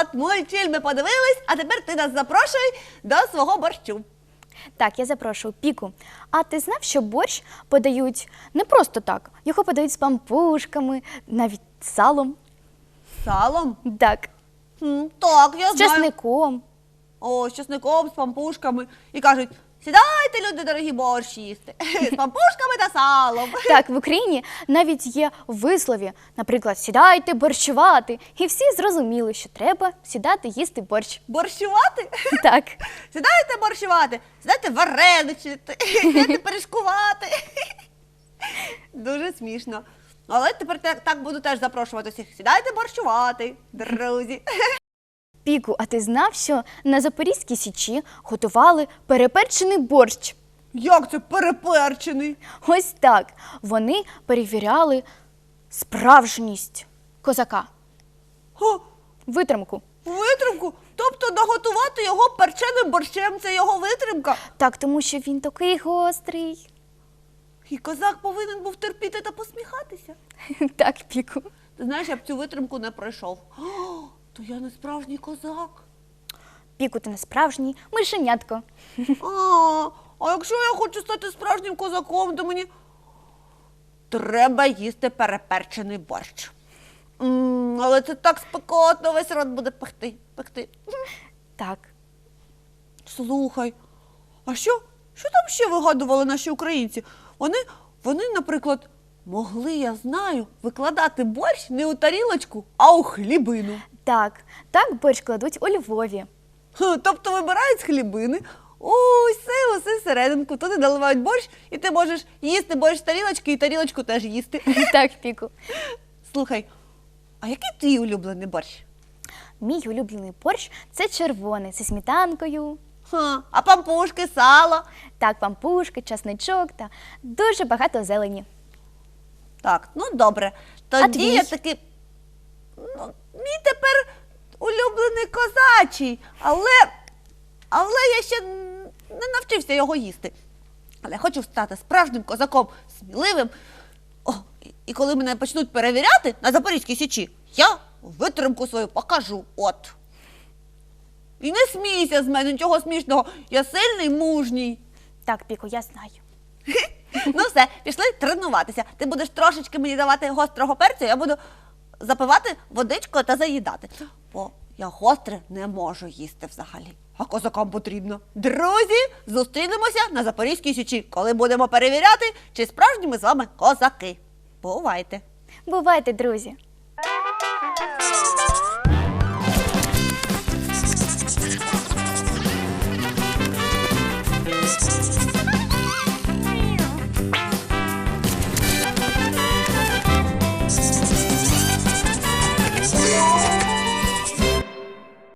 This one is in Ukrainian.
от мультфільми подивились, а тепер ти нас запрошуй до свого борщу. Так, я запрошую піку. А ти знав, що борщ подають не просто так, його подають з пампушками, навіть з салом. Салом? Так, М, Так, я з знаю. чесником. О, з чесником, з пампушками. І кажуть: сідайте, люди дорогі, борщ їсти. З пампушками та салом. Так, в Україні навіть є вислові, наприклад, сідайте борщувати. І всі зрозуміли, що треба сідати їсти борщ. Борщувати? Так, Сідайте борщувати, сідайте вареничити, сідайте пиріжкувати. Дуже смішно. Але тепер так буду теж запрошувати всіх. Сідайте борщувати, друзі. Піку, а ти знав, що на Запорізькій січі готували переперчений борщ? Як це переперчений? Ось так. Вони перевіряли справжність козака, О, витримку. витримку. Тобто наготувати його перченим борщем це його витримка. Так, тому що він такий гострий. І козак повинен був терпіти та посміхатися. Так, піку. Ти знаєш, я б цю витримку не пройшов. О, то я не справжній козак. Піку, ти не справжній мишенятко. А, а якщо я хочу стати справжнім козаком, то мені треба їсти переперчений борщ. М, але це так спекотно, весь рот буде пекти. пекти. Так. Слухай, а що, що там ще вигадували наші українці? Вони, вони, наприклад, могли, я знаю, викладати борщ не у тарілочку, а у хлібину. Так, так борщ кладуть у Львові. Тобто вибирають з хлібини, усе, усе серединку, туди наливають борщ, і ти можеш їсти борщ з тарілочки і тарілочку теж їсти. Так, піку. Слухай, а який твій улюблений борщ? Мій улюблений борщ це червоний, зі сметанкою. Ха, а пампушки, сало? Так, пампушки, часничок та дуже багато зелені. Так, ну добре. А Тоді твій? я таки. Ну, козачий, але, але я ще не навчився його їсти. Але хочу стати справжнім козаком, сміливим. О, і- коли мене почнуть перевіряти на Запорізькій січі, я витримку свою покажу. От. І не смійся з мене, нічого смішного. Я сильний, мужній. Так, піку, я знаю. Ну все, пішли тренуватися. Ти будеш трошечки мені давати гострого перцю, я буду запивати водичкою та заїдати. Я гостре не можу їсти взагалі. А козакам потрібно. Друзі, зустрінемося на Запорізькій січі, коли будемо перевіряти, чи справжні ми з вами козаки. Бувайте! Бувайте, друзі! Thank